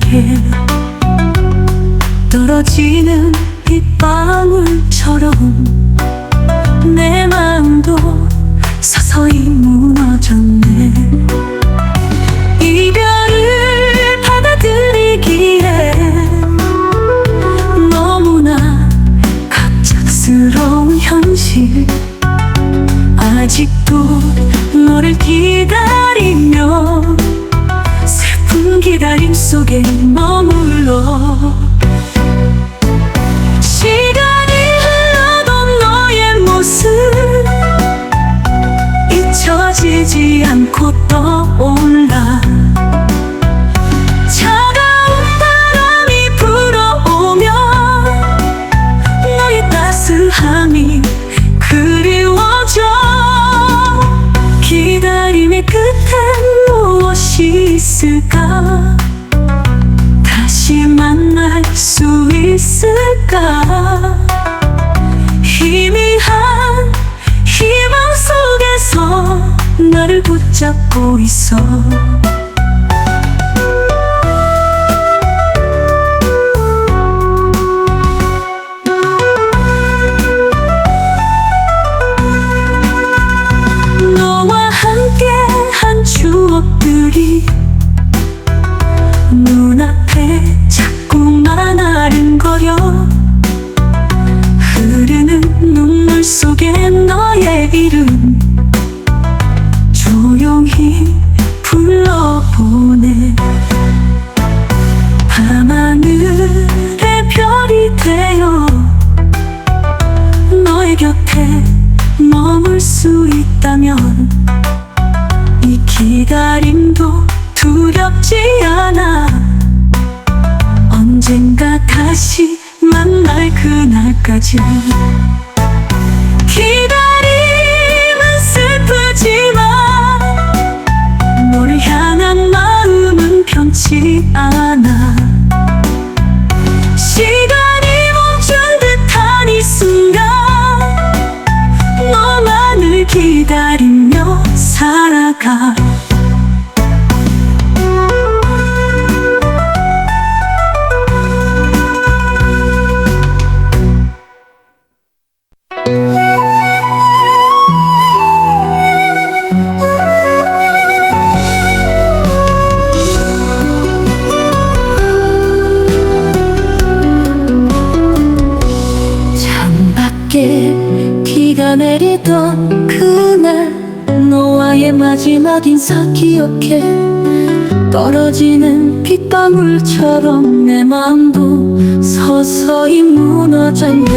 기 기다림 속에 머물러. 시간이 흘러도 너의 모습 잊혀지지 않고 떠올 수 있을까? 희미한 희망 속에서 나를 붙잡고 있어 밤하늘의 별이 되어 너의 곁에 머물 수 있다면 이 기다림도 두렵지 않아. 언젠가 다시 만날 그날까지 그날 너와의 마지막 인사 기억해. 떨어지는 빗방울처럼 내 마음도 서서히 무너졌네.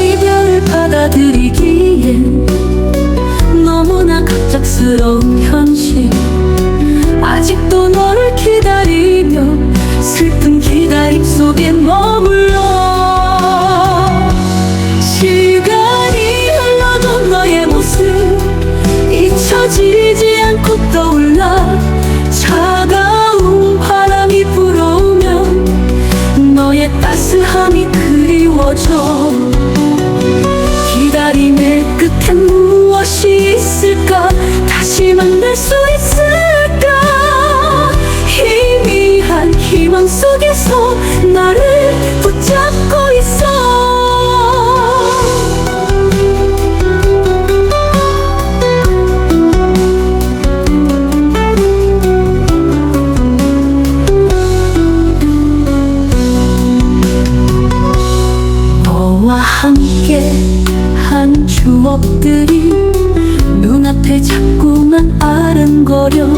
이별을 받아들이기엔 너무나 갑작스러운 현실. 아직도 너를 기다리며 슬픈 기다림 속에 머 그리워져 기다림의 끝엔 무엇이 있을까? 다시 만날 수 있을까? 희미한 희망 속에서 나를 추억들이 눈앞에 자꾸만 아른거려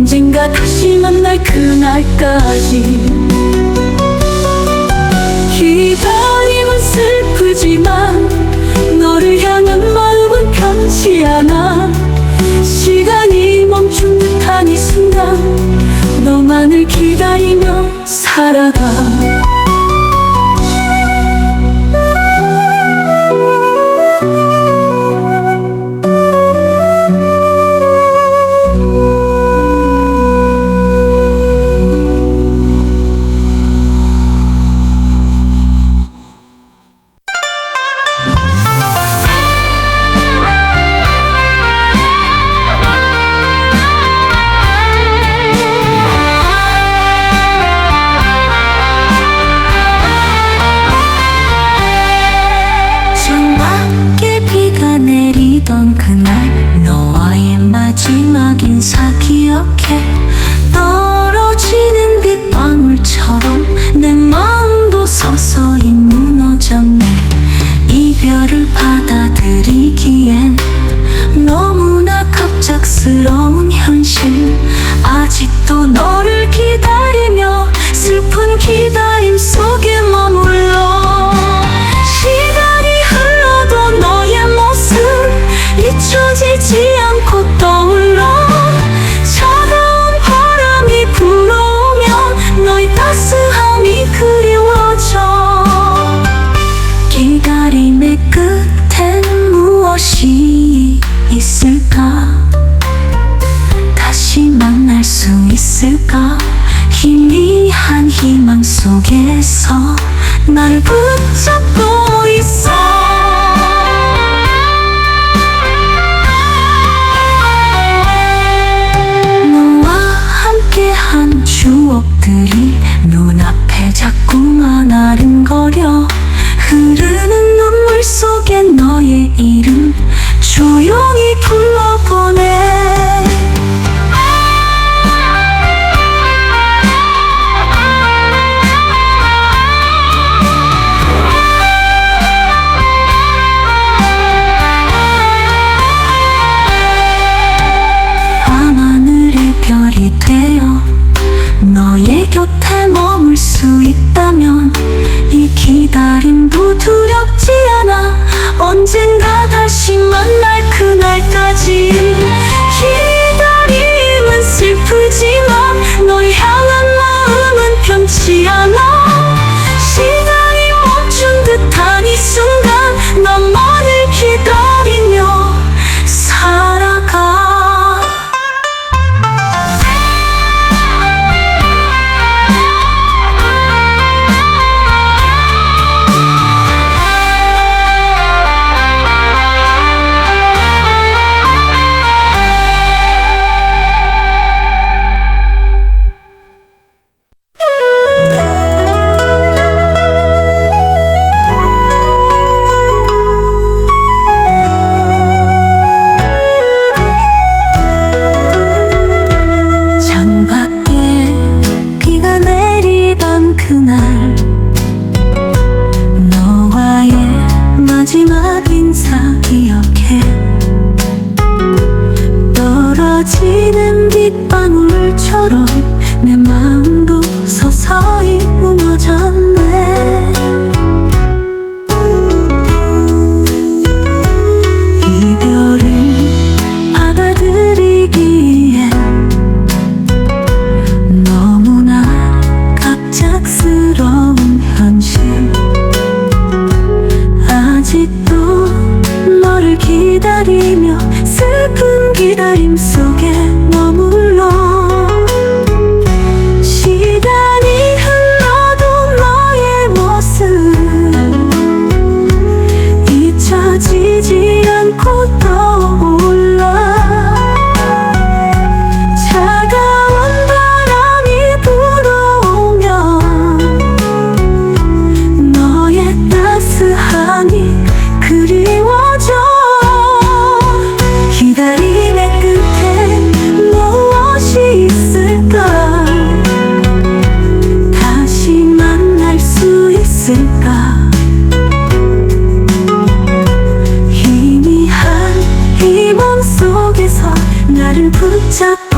언젠가 다시 만날 그날까지. 기다림은 슬프지만 너를 향한 마음은 변치 않아. 시간이 멈춘 듯한 이 순간 너만을 기다리며 살아가. கரி 언젠가 다시 만날 그날까지. 그림 속에 첫